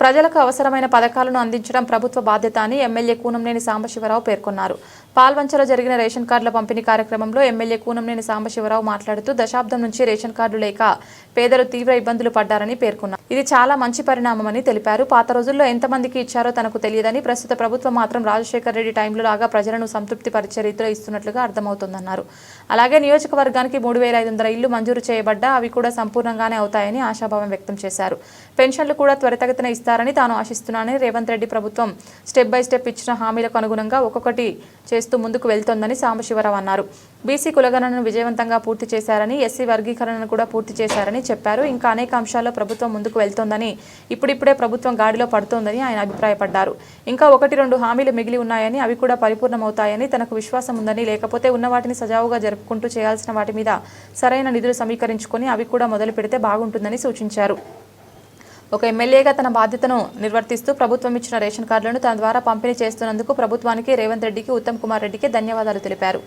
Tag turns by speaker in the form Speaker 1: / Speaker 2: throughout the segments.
Speaker 1: ప్రజలకు అవసరమైన పథకాలను అందించడం ప్రభుత్వ బాధ్యత అని ఎమ్మెల్యే కూనంనేని సాంబశివరావు పేర్కొన్నారు. పాల్వంచలో జరిగిన రేషన్ కార్డుల పంపిణీ కార్యక్రమంలో ఎమ్మెల్యే కూనంనేని సాంబశివరావు మాట్లాడుతూ దశాబ్దం నుంచి రేషన్ కార్డు లేక పేదలు తీవ్ర ఇబ్బందులు పడ్డారని పేర్కొన్నారు. ఇది చాలా మంచి పరిణామమని తెలిపారు. పాత రోజుల్లో ఎంతమందికి ఇచ్చారో తనకు తెలియదని ప్రస్తుత ప్రభుత్వం మాత్రం రాజశేఖర్ రెడ్డి టైంలో లాగా ప్రజలను సంతృప్తి పరిచే రీతిలో ఇస్తున్నట్లుగా అర్థమవుతోందన్నారు. అలాగే నియోజకవర్గానికి మూడు వేల ఐదు వందల ఇళ్ళు మంజూరు చేయబడ్డా అవి కూడా సంపూర్ణంగానే అవుతాయని ఆశాభావం వ్యక్తం చేశారు. పెన్షన్లు కూడా త్వరితగతిన ఇస్తారని తాను ఆశిస్తున్నానని రేవంత్ రెడ్డి ప్రభుత్వం స్టెప్ బై స్టెప్ ఇచ్చిన హామీలకు అనుగుణంగా ఒక్కొక్కటి చేస్తూ ముందుకు వెళ్తోందని సాంబశివరావు అన్నారు. బీసీ కులగణనను విజయవంతంగా పూర్తి చేశారని ఎస్సీ వర్గీకరణను కూడా పూర్తి చేశారని చెప్పారు. ఇంకా అనేక అంశాల్లో ప్రభుత్వం ముందుకు వెళ్తోందని ఇప్పుడిప్పుడే ప్రభుత్వం గాడిలో పడుతోందని ఆయన అభిప్రాయపడ్డారు. ఇంకా ఒకటి రెండు హామీలు మిగిలి ఉన్నాయని అవి కూడా పరిపూర్ణమవుతాయని తనకు విశ్వాసం ఉందని లేకపోతే ఉన్న వాటిని సజావుగా జరుపుకుంటూ చేయాల్సిన వాటి మీద సరైన నిధులు సమీకరించుకొని అవి కూడా మొదలు పెడితే బాగుంటుందని సూచించారు. ఒక ఎమ్మెల్యేగా తన బాధ్యతను నిర్వర్తిస్తూ ప్రభుత్వం ఇచ్చిన రేషన్ కార్డులను తన ద్వారా పంపిణీ చేస్తున్నందుకు ప్రభుత్వానికి రేవంత్ రెడ్డికి ఉత్తమ్ కుమార్ రెడ్డికి ధన్యవాదాలు తెలిపారు.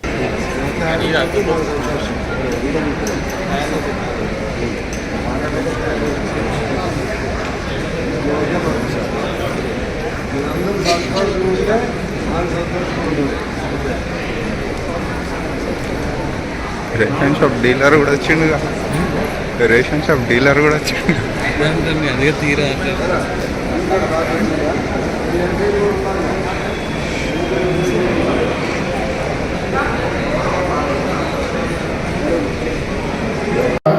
Speaker 2: రేషన్ షాప్ డీలర్ కూడా వచ్చిండుగా. రేషన్ షాప్ డీలర్ కూడా వచ్చిండు.
Speaker 3: అదే తీరా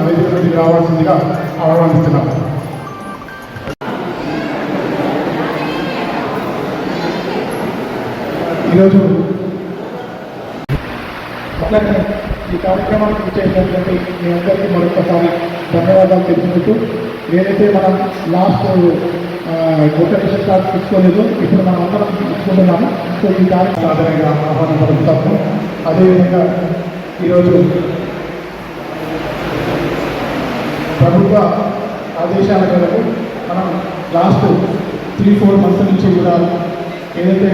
Speaker 4: వేదికపైకి రావాల్సిందిగా ఆహ్వానిస్తున్నాం. ఈరోజు ఈ కార్యక్రమానికి చేసినటువంటి మీ అందరికీ మరొకసారి ధన్యవాదాలు తెలుపుకుంటూ ఏదైతే మనం లాస్ట్ కొటేషన్ కార్డు తీసుకోలేదు ఇప్పుడు మనం అందరం తీసుకుంటున్నాము సో ఈ కార్యక్రమం సాధారణంగా ఆహ్వానం పలుకుతాము. అదేవిధంగా ఈరోజు ప్రభుత్వ ఆదేశాల మేరకు మనం లాస్ట్ త్రీ ఫోర్ మంత్స్ నుంచి కూడా ఏదైతే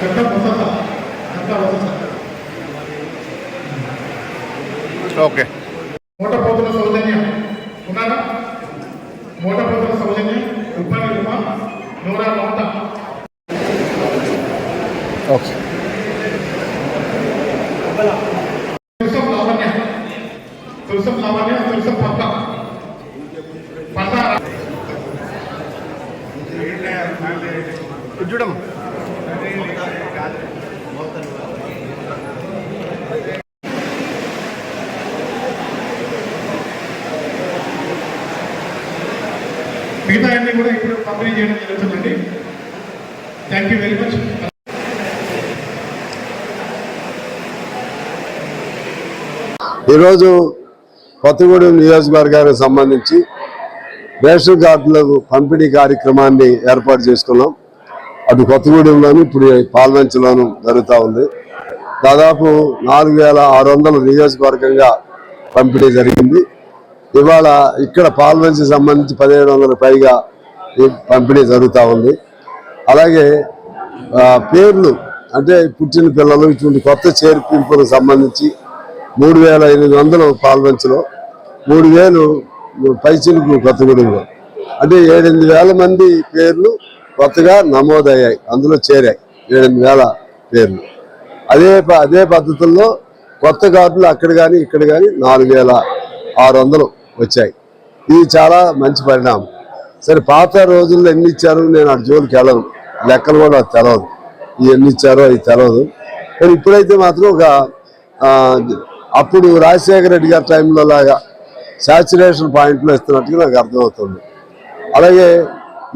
Speaker 4: పెద్ద వసత పెద్ద వసత
Speaker 2: ఓకే
Speaker 4: మూటపోతుల సౌజన్యం ఉన్నారా మూటపోతుల సౌజన్యం ఉప్పని ఉమా నూరా మమత
Speaker 2: ఓకే చూడమ్మ
Speaker 4: మిగతా అన్ని కూడా ఇప్పుడు పంపిణీ చేయడం జరుగుతుందండి. థ్యాంక్ యూ వెరీ మచ్
Speaker 5: ఈరోజు కొత్తగూడెం నియోజకవర్గానికి సంబంధించి రేషన్ కార్డులకు పంపిణీ కార్యక్రమాన్ని ఏర్పాటు చేసుకున్నాం. అటు కొత్తగూడెంలోను ఇప్పుడు పాల్మంచలోను జరుగుతూ ఉంది. దాదాపు నాలుగు వేల ఆరు వందల నియోజకవర్గంగా పంపిణీ జరిగింది. ఇవాళ ఇక్కడ పాల్వంచి సంబంధించి పదిహేడు వందల పైగా పంపిణీ జరుగుతూ ఉంది. అలాగే పేర్లు అంటే పుట్టిన పిల్లలు ఇటువంటి కొత్త చేర్పింపులకు సంబంధించి మూడు వేల ఎనిమిది వందలు పాల్వంచలో మూడు వేలు పైచిలుకు కొత్తగూడెంలో అంటే ఏడెనిమిది వేల మంది పేర్లు కొత్తగా నమోదయ్యాయి. అందులో చేరాయి. ఏడెనిమిది వేల పేర్లు. అదే ప- అదే పద్ధతుల్లో కొత్త కార్డులు అక్కడ కానీ ఇక్కడ కానీ నాలుగు వేల ఆరు వందలు వచ్చాయి. ఇది చాలా మంచి పరిణామం. సరే పాత రోజుల్లో ఎన్ని ఇచ్చారు? నేను అటు జోలికి వెళ్ళను. లెక్కలు కూడా తెలవదు. ఎన్ని ఇచ్చారో అది తెలవదు. కానీ ఇప్పుడైతే మాత్రం ఒక అప్పుడు రాజశేఖర రెడ్డి గారి టైంలో లాగా శాచురేషన్ పాయింట్లో ఇస్తున్నట్టుగా నాకు అర్థమవుతుంది. అలాగే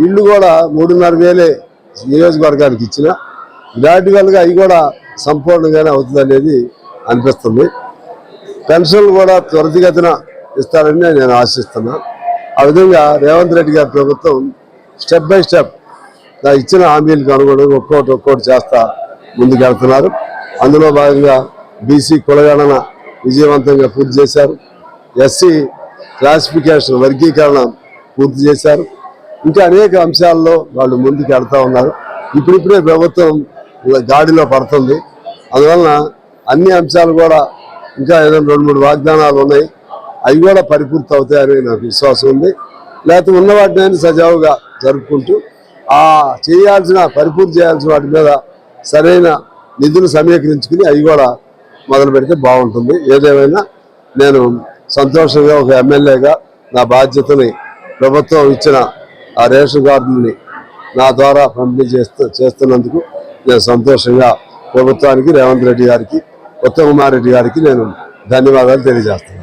Speaker 5: ఇల్లు కూడా మూడున్నర వేలే నియోజకవర్గానికి ఇచ్చిన. గ్రాడ్యువల్గా అవి కూడా సంపూర్ణంగానే అవుతుంది అనేది అనిపిస్తుంది. పెన్షన్లు కూడా త్వరితగతిన ఇస్తారని నేను ఆశిస్తున్నా. ఆ విధంగా రేవంత్ రెడ్డి గారి ప్రభుత్వం స్టెప్ బై స్టెప్ నా ఇచ్చిన హామీలకు అనుగుణంగా ఒక్కోటి ఒక్కోటి చేస్తా ముందుకెళ్తున్నారు. అందులో భాగంగా బీసీ కులగణన విజయవంతంగా పూర్తి చేశారు. ఎస్సీ క్లాసిఫికేషన్ వర్గీకరణ పూర్తి చేశారు. ఇంకా అనేక అంశాల్లో వాళ్ళు ముందుకు వెళ్తూ ఉన్నారు. ఇప్పుడిప్పుడే ప్రభుత్వం గాడిలో పడుతుంది. అందువలన అన్ని అంశాలు కూడా ఇంకా ఏదైనా రెండు మూడు వాగ్దానాలు ఉన్నాయి. అవి కూడా పరిపూర్తి అవుతాయని నాకు విశ్వాసం ఉంది. లేకపోతే ఉన్న వాటిని సజావుగా జరుపుకుంటూ ఆ చేయాల్సిన పరిపూర్తి చేయాల్సిన వాటి మీద సరైన నిధులు సమీకరించుకుని అవి కూడా మొదలు పెడితే బాగుంటుంది. ఏదేమైనా నేను సంతోషంగా ఒక ఎమ్మెల్యేగా నా బాధ్యతని ప్రభుత్వం ఇచ్చిన ఆ రేషన్ కార్డుని నా ద్వారా పంపిణీ చేస్తూ చేస్తున్నందుకు నేను సంతోషంగా ప్రభుత్వానికి రేవంత్ రెడ్డి గారికి ఉత్తమ్ కుమార్ రెడ్డి గారికి నేను ధన్యవాదాలు తెలియజేస్తాను